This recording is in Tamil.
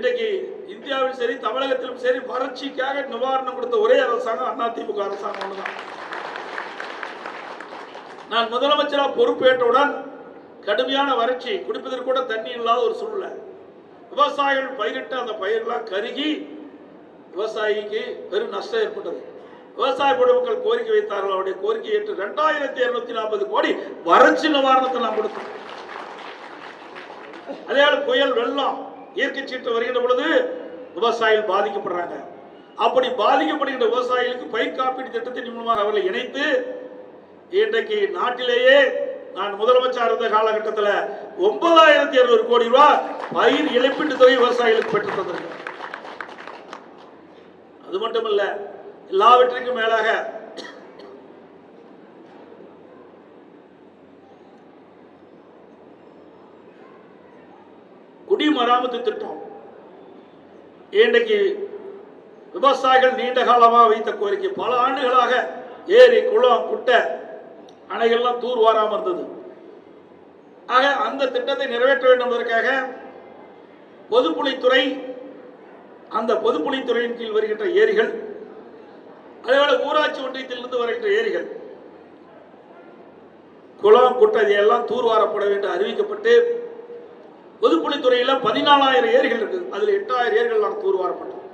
இன்றைக்கு இந்தியாவிலும் சரி தமிழகத்திலும் சரி வறட்சிக்காக நிவாரணம் கொடுத்த ஒரே அரசாங்கம் அதிமுக அரசாங்கம் ஒண்ணுதான். நான் முதலமைச்சராக பொறுப்பேற்றவுடன் கடுமையான வறட்சி குடிப்பதற்கு கூட தண்ணி இல்லாத ஒரு சூழ்நிலை. விவசாயிகள் பயிரிட்டு அந்த பயிரெல்லாம் கருகி விவசாயிக்கு பெரும் நஷ்டம் ஏற்பட்டது. விவசாய பொதுமக்கள் கோரிக்கை வைத்தார்கள். அவருடைய கோரிக்கை ஏற்று ரெண்டாயிரத்தி இருநூத்தி நாற்பது கோடி வறட்சி நிவாரணத்தை நாம் கொடுத்தோம். அதே புயல் வெள்ளம் இயற்கை சீற்றம் வருகின்ற பொழுது விவசாயிகள் பாதிக்கப்படுறாங்க. அப்படி பாதிக்கப்படுகின்ற விவசாயிகளுக்கு பயிர் காப்பீடு திட்டத்தின் மூலமாக அவர்களை இணைத்து இன்றைக்கு நாட்டிலேயே நான் முதலமைச்சர் இருந்த காலகட்டத்தில் ஒன்பதாயிரத்தி இருநூறு கோடி ரூபாய் பயிர் இழப்பீட்டு தொகை விவசாயிகளுக்கு பெற்று தந்திருக்கிறேன். அது மட்டுமல்ல எல்லாவற்றிற்கும் மேலாக குடிமராமத்து திட்டம் இன்றைக்கு விவசாயிகள் நீண்ட காலமாக வைத்த கோரிக்கை. பல ஆண்டுகளாக ஏரி குளம் குட்டை அணைகள்லாம் தூர் வாராமல் இருந்தது. ஆக அந்த திட்டத்தை நிறைவேற்ற வேண்டும் என்பதற்காக பொதுப்பணித்துறை அந்த பொதுப்பணித்துறையின் கீழ் வருகின்ற ஏரிகள் அதேபோல ஊராட்சி ஒன்றியத்திலிருந்து வருகின்ற ஏரிகள் குளம் குட்டை இதையெல்லாம் தூர்வாரப்பட வேண்டும் அறிவிக்கப்பட்டு பொதுப்பணித்துறையில் பதினாலாயிரம் ஏரிகள் இருக்குது அதில் எட்டாயிரம் ஏரிகள் நாங்கள் தூர்வாரப்பட்டோம்